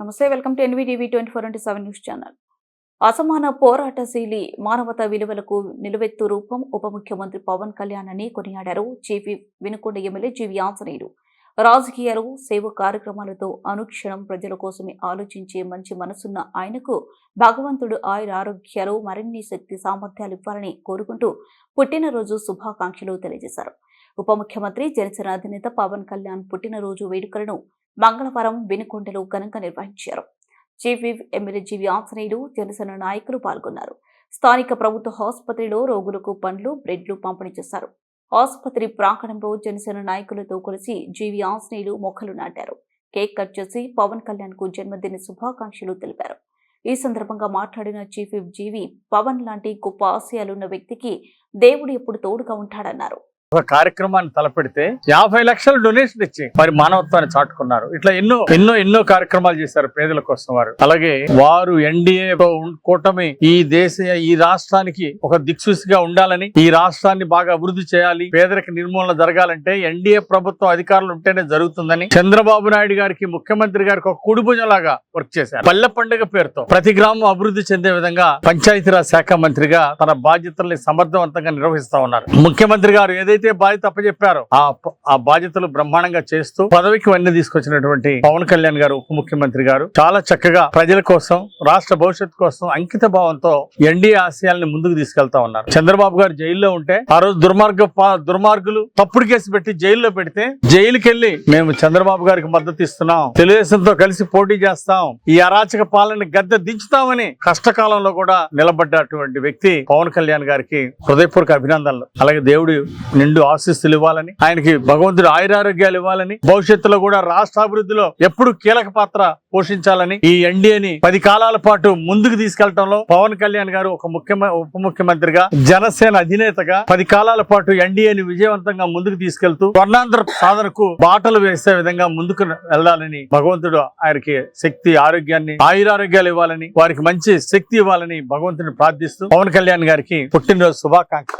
నమస్తే welcome to NVTV twenty four into seven news channel. అసమాన పోరాటశీలి మానవతా విలువలకు నిలువెత్తు రూపం ఉప ముఖ్యమంత్రి పవన్ కళ్యాణ్ అని కొనియాడారు. జీవి వినుకొండ ఎమ్మెల్యే జీవి ఆంజనేయుడు రాజకీయాలు సేవ కార్యక్రమాలతో అనుక్షణం ప్రజల కోసమే ఆలోచించే మంచి మనసున్న ఆయనకు భగవంతుడు ఆయుర ఆరోగ్యాలు మరిన్ని శక్తి సామర్థ్యాలు ఇవ్వాలని కోరుకుంటూ పుట్టినరోజు శుభాకాంక్షలు తెలియజేశారు. ఉప ముఖ్యమంత్రి జనసేన అధినేత పవన్ కళ్యాణ్ పుట్టినరోజు వేడుకలను మంగళవారం వినుకొండలో ఘనంగా నిర్వహించారు. Chief whip MLA GV Anjaneyulu Janasena నాయకులు పాల్గొన్నారు. స్థానిక ప్రభుత్వ ఆసుపత్రిలో రోగులకు పండ్లు బ్రెడ్లు పంపిణీ చేశారు. ఆసుపత్రి ప్రాంగణంలో జనసేన నాయకులతో కలిసి జీవి ఆంజనేయులు మొక్కలు నాటారు. కేక్ కట్ చేసి పవన్ కళ్యాణ్కు జన్మదిన శుభాకాంక్షలు తెలిపారు. ఈ సందర్భంగా మాట్లాడిన చీఫ్ జీవి పవన్ లాంటి గొప్ప ఆశయాలున్న వ్యక్తికి దేవుడు ఎప్పుడు తోడుగా ఉంటాడన్నారు. ఒక కార్యక్రమాన్ని తలపెడితే యాభై లక్షల డొనేషన్ ఇచ్చి మరి మానవత్వాన్ని చాటుకున్నారు. ఇట్లా ఎన్నో ఎన్నో ఎన్నో కార్యక్రమాలు చేశారు పేదల కోసం వారు. అలాగే వారు ఎన్డీఏ కూటమి ఈ దేశ ఈ రాష్ట్రానికి ఒక దిక్సూసిగా ఉండాలని ఈ రాష్ట్రాన్ని బాగా అభివృద్ధి చేయాలి పేదరిక నిర్మూలన జరగాలంటే ఎన్డీఏ ప్రభుత్వం అధికారులు ఉంటేనే జరుగుతుందని చంద్రబాబు నాయుడు గారికి ముఖ్యమంత్రి గారికి ఒక కుడిభుజం లాగా వర్క్ చేశారు. పల్లె పండుగ పేరుతో ప్రతి గ్రామం అభివృద్ధి చెందే విధంగా పంచాయతీరాజ్ శాఖ మంత్రిగా తన బాధ్యతల్ని సమర్థవంతంగా నిర్వహిస్తా ఉన్నారు. ముఖ్యమంత్రి గారు ఏదైతే బాధ్యత అప్పచెప్పారో ఆ బాధ్యతలు బ్రహ్మాండంగా చేస్తూ పదవికి వన్నీ తీసుకొచ్చినటువంటి పవన్ కళ్యాణ్ గారు ఉప ముఖ్యమంత్రి గారు చాలా చక్కగా ప్రజల కోసం రాష్ట్ర భవిష్యత్తు కోసం అంకిత భావంతో ఎన్డీఏ ఆశయాల్ని ముందుకు తీసుకెళ్తా ఉన్నారు. చంద్రబాబు గారు జైల్లో ఉంటే ఆ రోజు దుర్మార్గ దుర్మార్గులు తప్పుడు కేసు పెట్టి జైల్లో పెడితే జైలుకి వెళ్ళి మేము చంద్రబాబు గారికి మద్దతు ఇస్తున్నాం. తెలుగుదేశంతో కలిసి పోటీ చేస్తాం. ఈ అరాచక పాలన గద్దె దించుతామని కష్టకాలంలో కూడా నిలబడ్డటువంటి వ్యక్తి పవన్ కళ్యాణ్ గారికి హృదయపూర్వక అభినందనలు. అలాగే దేవుడు నిండు ఆశీస్సులు ఇవ్వాలని ఆయనకి భగవంతుడు ఆయురారోగ్యాలు ఇవ్వాలని భవిష్యత్తులో కూడా రాష్ట్ర అభివృద్ధిలో ఎప్పుడు కీలక పాత్ర పోషించాలని ఈ ఎన్డీఏని పది కాలాల పాటు ముందుకు తీసుకెళ్ళడంలో పవన్ కళ్యాణ్ గారు ఒక ముఖ్యమైన ఉప ముఖ్యమంత్రిగా జనసేన అధినేతగా పది కాలాల పాటు ఎన్డీఏని విజయవంతంగా ముందుకు తీసుకెళ్తూ స్వర్ణాంధ్ర సాధనకు బాటలు వేసే విధంగా ముందుకు వెళ్ళాలని భగవంతుడు ఆయనకి శక్తి ఆరోగ్యాన్ని ఆయురారోగ్యాలు ఇవ్వాలని వారికి మంచి శక్తి ఇవ్వాలని భగవంతుని ప్రార్థిస్తూ పవన్ కళ్యాణ్ గారికి పుట్టినరోజు శుభాకాంక్ష